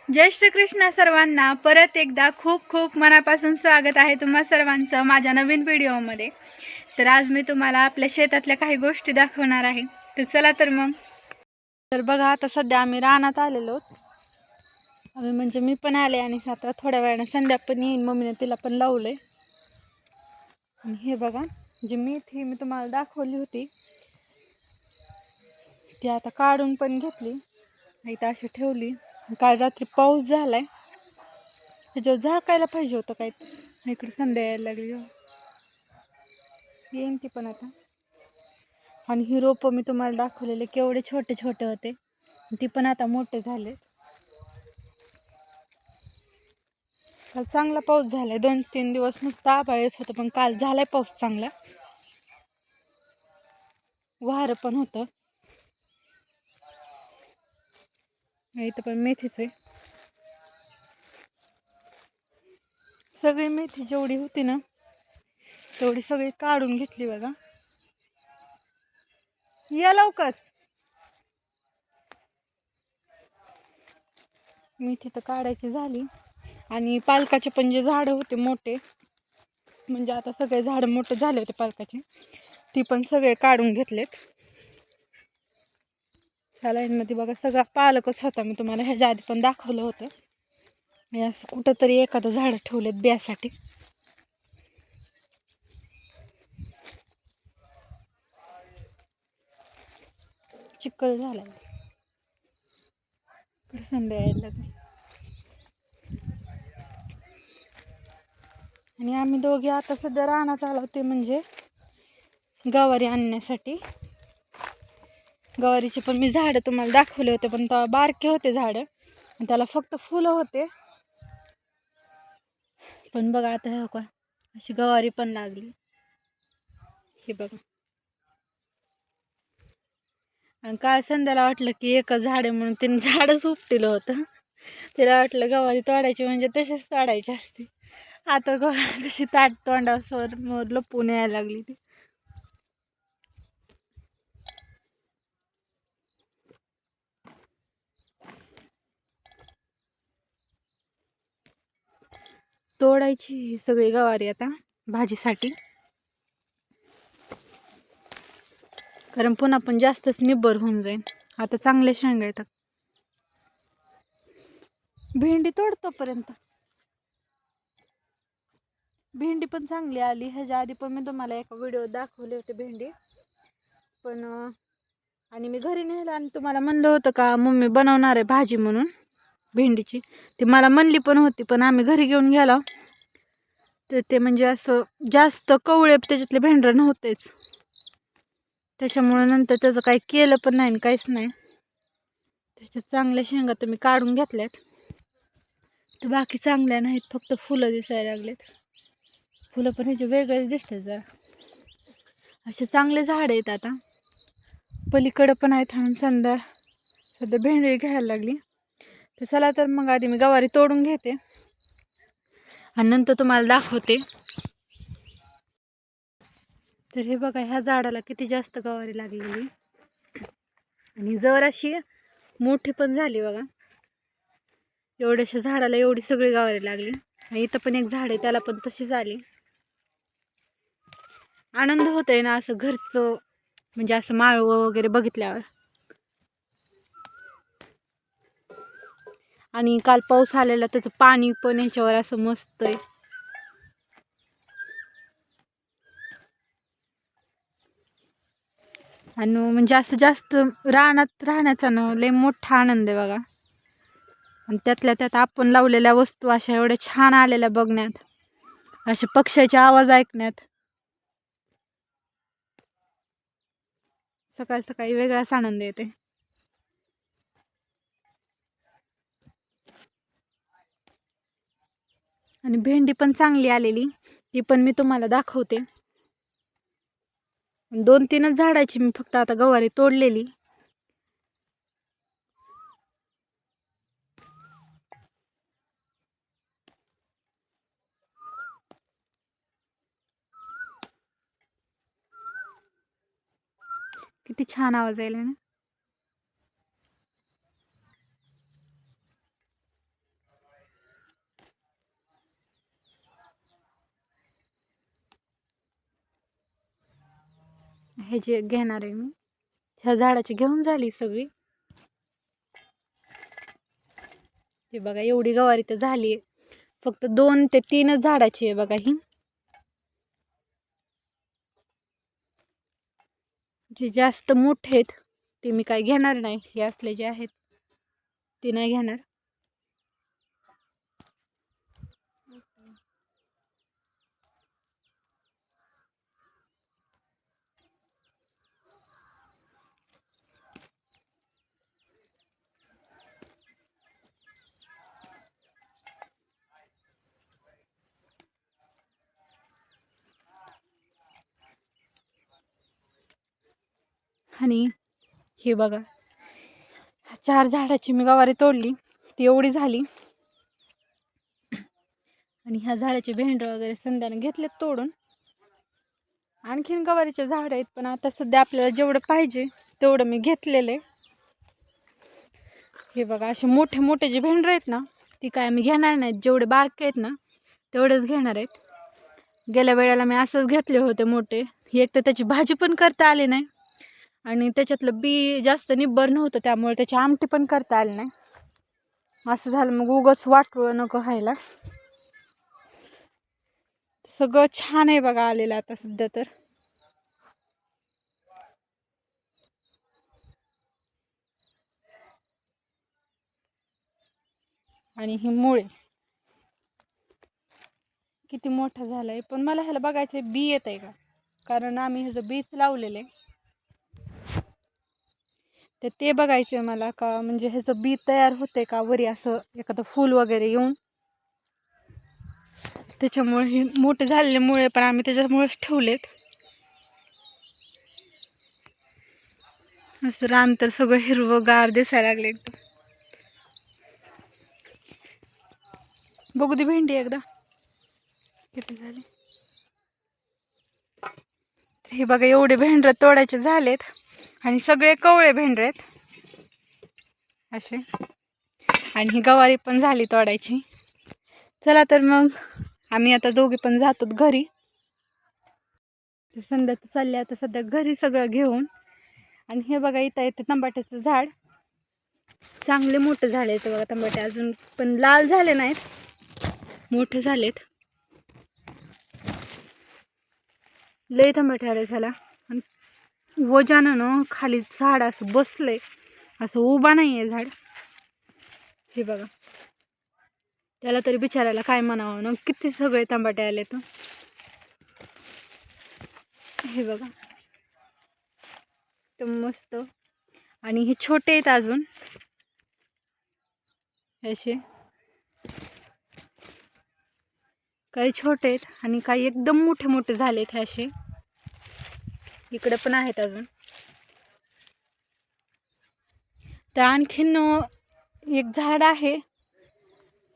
जय श्रीकृष्ण सर्वांना. परत एकदा खूप खूप मनापासून स्वागत आहे तुम्हा सर्वांचं माझ्या नवीन व्हिडिओमध्ये. तर आज मी तुम्हाला आपल्या शेतातल्या काही गोष्टी दाखवणार आहे. तर चला तर मग. तर बघा आता सध्या आम्ही रानात आलेलो आहोत. आम्ही म्हणजे मी पण आले आणि आता थोड्या वेळानं संध्या पण येईन. मम्मीने तिला पण लावलंय. आणि हे बघा जी मेथी मी तुम्हाला दाखवली होती ती आता काढून पण घेतली. इथं अशी ठेवली. काल रात्री पाऊस झाला आहे त्याच्यावर झाकायला पाहिजे होतं काय इकडे संध्या यायला लागली हो. येईन ती पण आता. आणि ही रोपं मी तुम्हाला दाखवलेले केवढे छोटे छोटे होते. ती पण आता मोठे झाले काल चांगला पाऊस झालाय. दोन तीन दिवस नुसतं आभाळ येत होतं पण काल झालाय पाऊस चांगला. वारं पण होतं. इथं पण मेथीच आहे. सगळी मेथी जेवढी होती ना तेवढी सगळी काढून घेतली बघा. या लवकर. मेथी तर काढायची झाली. आणि पालकाचे पण जे झाडं होते मोठे म्हणजे आता सगळे झाडं मोठे झाले होते पालकाचे ती पण सगळे काढून घेतलेत. ह्या लाईनमध्ये बघा सगळा पालकच होता. मी तुम्हाला ह्याच्या आधी पण दाखवलं होतं. मी असं कुठंतरी एखादं झाडं ठेवलेत बियासाठी. चिखल झाला संध्यायला आणि आम्ही दोघे आता सध्या रानात आलो ते म्हणजे गवारी आणण्यासाठी. गवारीचे पण मी झाडं तुम्हाला दाखवले होते पण तेव्हा बारके होते झाडं. आणि त्याला फक्त फुलं होते. पण बघा आता हे का अशी गवारी पण लागली. हे बघा. आणि काल संध्याला वाटलं की एकच झाड आहे म्हणून तिने झाडच उपटिलं होतं. तिला वाटलं गवारी तोडायची म्हणजे तशीच तोडायची असते. आता गवारी कशी ताट तोंडासवर लपून यायला लागली ती. तोडायची ही सगळी गवारी आता भाजीसाठी. कारण पुन्हा पण जास्तच निब्बर होऊन जाईल आता चांगले शेंगा येतात. भेंडी तोडतोपर्यंत. भेंडी पण चांगली आली. ह्याच्या आधी पण मी तुम्हाला एका व्हिडिओ दाखवले होते भेंडी. पण आणि मी घरी नेलं आणि तुम्हाला म्हणलं होतं का मम्मी बनवणार आहे भाजी म्हणून. भेंडीची. ती मला म्हणली पण होती पण आम्ही घरी घेऊन गेलो. तर ते म्हणजे असं जास्त कवळे त्याच्यातले भेंडरं नव्हतेच. त्याच्यामुळं नंतर त्याचं काही केलं पण नाही आणि काहीच नाही. त्याच्यात चांगल्या शेंगा तुम्ही काढून घेतल्यात. तर बाकी चांगल्या नाहीत फक्त फुलं दिसायला लागलेत. फुलं पण ह्याचे वेगळेच दिसतात जरा. असे चांगले झाड आहेत आता. पलीकडं पण आहेत आणि संध्या सध्या भेंडी घ्यायला लागली. तर चला तर मग आधी मी गवारी तोडून घेते. आणि नंतर तुम्हाला दाखवते. तर हे बघा ह्या झाडाला किती जास्त गवारी लागलेली. आणि जर अशी मोठी पण झाली बघा एवढ्याशा झाडाला एवढी सगळी गवारी लागली. आणि इथं पण एक झाड आहे त्याला पण तशी झाली. आनंद होतोय ना असं घरचं म्हणजे असं माळवं वगैरे बघितल्यावर. आणि काल पाऊस आलेला त्याचं पाणी पण याच्यावर असं मस्त आहे. आणि म्हणजे असं जास्त रानात राहण्याचा ना लय मोठा आनंद आहे बघा. आणि त्यातल्या त्यात आपण लावलेल्या वस्तू अशा एवढ्या छान आलेल्या बघण्यात. असे पक्ष्याचे आवाज ऐकण्यात. सकाळ सकाळी वेगळाच आनंद येते आणि भेंडी पण चांगली आलेली. ती पण मी तुम्हाला दाखवते. दोन तीनच झाडाची मी फक्त आता गवारी तोडलेली. किती छान आवाज यायला ना. हे जे घेणार आहे मी ह्या झाडाची घेऊन झाली सगळी. हे बघा एवढी गवारी तर झाली आहे. फक्त दोन ते तीनच झाडाची आहे बघा ही. जे जास्त मोठे आहेत ते मी काय घेणार नाही. हे असले जे आहेत ते नाही घेणार. आणि हे बघा चार झाडाची मी गवारी तोडली ती एवढी झाली. आणि ह्या झाडाचे भेंड वगैरे संध्याने घेतलेत तोडून. आणखीन गवारीचे झाड आहेत पण आता सध्या आपल्याला जेवढं पाहिजे तेवढं मी घेतलेलं आहे. हे बघा असे मोठे मोठे जे भेंडर आहेत ना ती काय मी घेणार नाहीत जेवढे बारके आहेत ना तेवढेच घेणार आहेत. गेल्या वेळेला मी असंच घेतले होते मोठे एक तर त्याची भाजी पण करता आली नाही. आणि त्याच्यातलं बी जास्त निब्बर नव्हतं त्यामुळे त्याची आमटी पण करता आली नाही. असं झालं मग उगच वाटलं नको खायला सगळं छान आहे बघा आलेलं आता सध्या तर. आणि ही मुळे किती मोठा झालाय पण मला ह्याला बघायचं बी येत आहे का? कारण आम्ही ह्याचं बीच लावलेलं आहे. तर ते बघायचं आहे मला का म्हणजे ह्याचं बी तयार होते का वरी असं एखादं फूल वगैरे येऊन. त्याच्यामुळे हे मोठे झालेल्यामुळे पण आम्ही त्याच्यामुळेच ठेवलेत. असं रान तर सगळं हिरवंगार दिसायला लागले एकदम. बघू दे भेंडी एकदा. किती झाली? तर हे बघा एवढे भेंडर तोडायचे झालेत. आणि सगळे कवळे भेंडर आहेत. असे. आणि ही गवारी पण झाली तोडायची. चला तर मग आम्ही आता दोघे पण जातो घरी. संध्या तर चालले आता सध्या घरी सगळं घेऊन. आणि हे बघा इथं येतं तंबाट्याचं झाड. चांगले मोठं झाले बघा तंबाटे अजून पण लाल झाले नाहीत. मोठे झालेत. लय तंबाटे आले झाला आणि वजानं खाली झाड असं बसलंय. असं उभा नाही आहे झाड. हे बघा. त्याला तरी बिचारायला काय म्हणावं ना? किती सगळे तंबाटे आले तर. हे बघा. तर मस्त. आणि हे छोटे आहेत अजून. असे. काही छोटे आहेत आणि काही एकदम मोठे मोठे झालेत आहेत असे. इकडे पण आहेत अजून. तर आणखीन एक झाड आहे.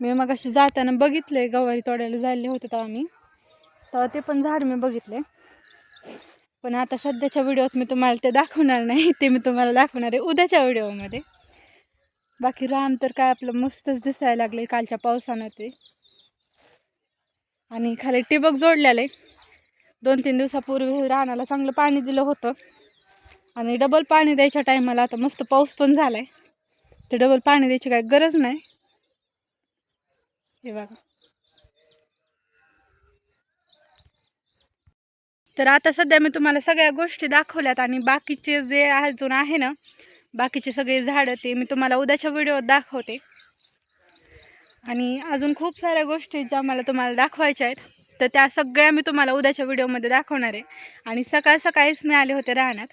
मी मग अशी जाताना बघितले गवारी तोडायला जायले होते तेव्हा मी. तेव्हा ते पण झाड मी बघितले पण आता सध्याच्या व्हिडिओत मी तुम्हाला ते दाखवणार नाही ते मी तुम्हाला दाखवणार आहे उद्याच्या व्हिडिओमध्ये. बाकी राम तर काय आपलं मस्तच दिसायला लागले कालच्या पावसानं ते. आणि खाली टिबक जोडलेलं आहे. दोन तीन दिवसापूर्वी रानाला चांगलं पाणी दिलं होतं. आणि डबल पाणी द्यायच्या टायमाला आता मस्त पाऊस पण झाला आहे तर डबल पाणी द्यायची काही गरज नाही. हे बघा. तर आता सध्या मी तुम्हाला सगळ्या गोष्टी दाखवल्यात आणि बाकीचे जे अजून आहे ना बाकीचे सगळे झाडं ते मी तुम्हाला उद्याच्या व्हिडिओत दाखवते. आणि अजून खूप साऱ्या गोष्टी ज्या मला तुम्हाला दाखवायच्या आहेत. तर त्या सगळ्या मी तुम्हाला उद्याच्या व्हिडिओमध्ये दाखवणार आहे. आणि सकाळ सकाळीच मी आले होते राहण्यात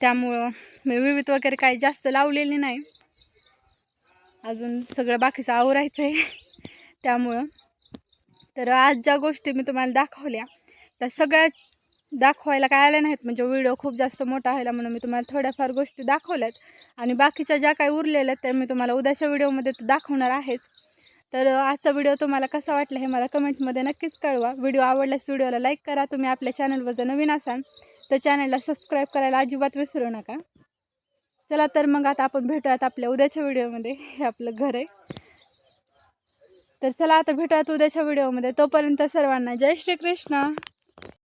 त्यामुळं मी विविध वगैरे काही जास्त लावलेली नाही. अजून सगळं बाकीचं आवरायचं आहे त्यामुळं तर आज ज्या गोष्टी मी तुम्हाला दाखवल्या त्या सगळ्या दाखवायला काय आल्या नाहीत. म्हणजे व्हिडिओ खूप जास्त मोठा व्हायला म्हणून मी तुम्हाला थोड्याफार गोष्टी दाखवल्यात. आणि बाकीच्या ज्या काही उरलेल्या आहेत त्या मी तुम्हाला उद्याच्या व्हिडिओमध्ये दाखवणार आहेच. तर आजचा व्हिडिओ तुम्हाला कसा वाटला हे मला कमेंटमध्ये नक्कीच कळवा. व्हिडिओ आवडल्यास व्हिडिओला लाईक करा. तुम्ही आपल्या चॅनलवर जर नवीन असाल तर चॅनलला सबस्क्राईब करायला अजिबात विसरू नका. चला तर मग आता आपण भेटूयात आपल्या उद्याच्या व्हिडिओमध्ये. हे आपलं घर आहे. तर चला आता भेटूयात उद्याच्या व्हिडिओमध्ये. तोपर्यंत सर्वांना जय श्रीकृष्ण